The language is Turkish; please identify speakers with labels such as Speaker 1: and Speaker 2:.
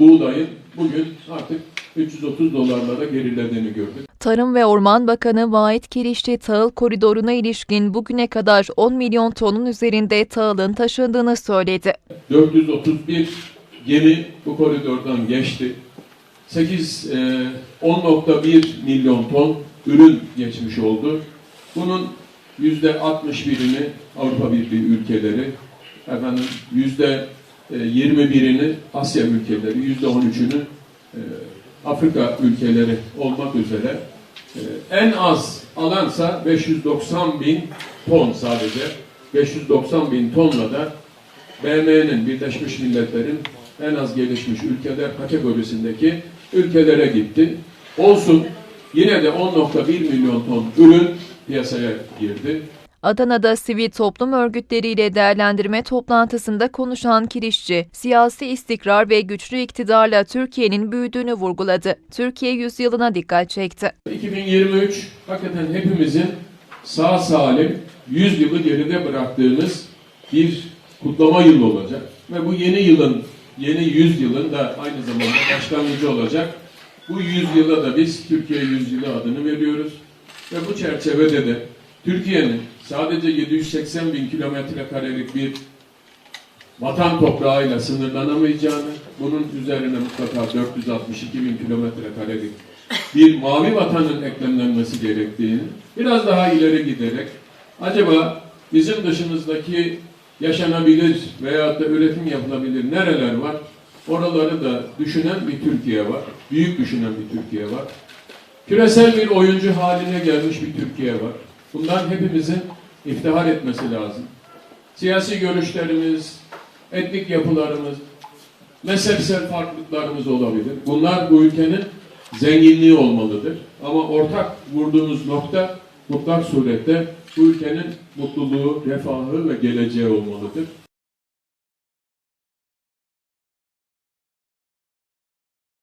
Speaker 1: buğdayın bugün artık 330 dolarlara gerilediğini gördük.
Speaker 2: Tarım ve Orman Bakanı Vahit Kirişçi tahıl koridoruna ilişkin bugüne kadar 10 milyon tonun üzerinde tahılın taşındığını söyledi.
Speaker 1: 431 gemi bu koridordan geçti. 8 e, 10.1 milyon ton ürün geçmiş oldu. Bunun yüzde 61'ini Avrupa Birliği ülkeleri, efendim yüzde e, 21'ini Asya ülkeleri, yüzde 13'ünü e, Afrika ülkeleri olmak üzere e, en az alansa 590 bin ton sadece. 590 bin tonla da BM'nin Birleşmiş Milletler'in en az gelişmiş ülkeler kategorisindeki ülkelere gitti. Olsun yine de 10.1 milyon ton ürün piyasaya girdi.
Speaker 2: Adana'da sivil toplum örgütleriyle değerlendirme toplantısında konuşan Kirişçi, siyasi istikrar ve güçlü iktidarla Türkiye'nin büyüdüğünü vurguladı. Türkiye yüzyılına dikkat çekti.
Speaker 1: 2023 hakikaten hepimizin sağ salim 100 yılı geride bıraktığımız bir kutlama yılı olacak. Ve bu yeni yılın, yeni 100 yılın da aynı zamanda başlangıcı olacak. Bu 100 yıla da biz Türkiye 100 yılı adını veriyoruz. Ve bu çerçevede de Türkiye'nin sadece 780 bin kilometre karelik bir vatan toprağıyla sınırlanamayacağını, bunun üzerine mutlaka 462 bin kilometre karelik bir mavi vatanın eklemlenmesi gerektiğini, biraz daha ileri giderek, acaba bizim dışımızdaki yaşanabilir veyahut da üretim yapılabilir nereler var? Oraları da düşünen bir Türkiye var. Büyük düşünen bir Türkiye var. Küresel bir oyuncu haline gelmiş bir Türkiye var. Bundan hepimizin iftihar etmesi lazım. Siyasi görüşlerimiz, etnik yapılarımız, mezhepsel farklılıklarımız olabilir. Bunlar bu ülkenin zenginliği olmalıdır. Ama ortak vurduğumuz nokta mutlak surette bu ülkenin mutluluğu, refahı ve geleceği olmalıdır.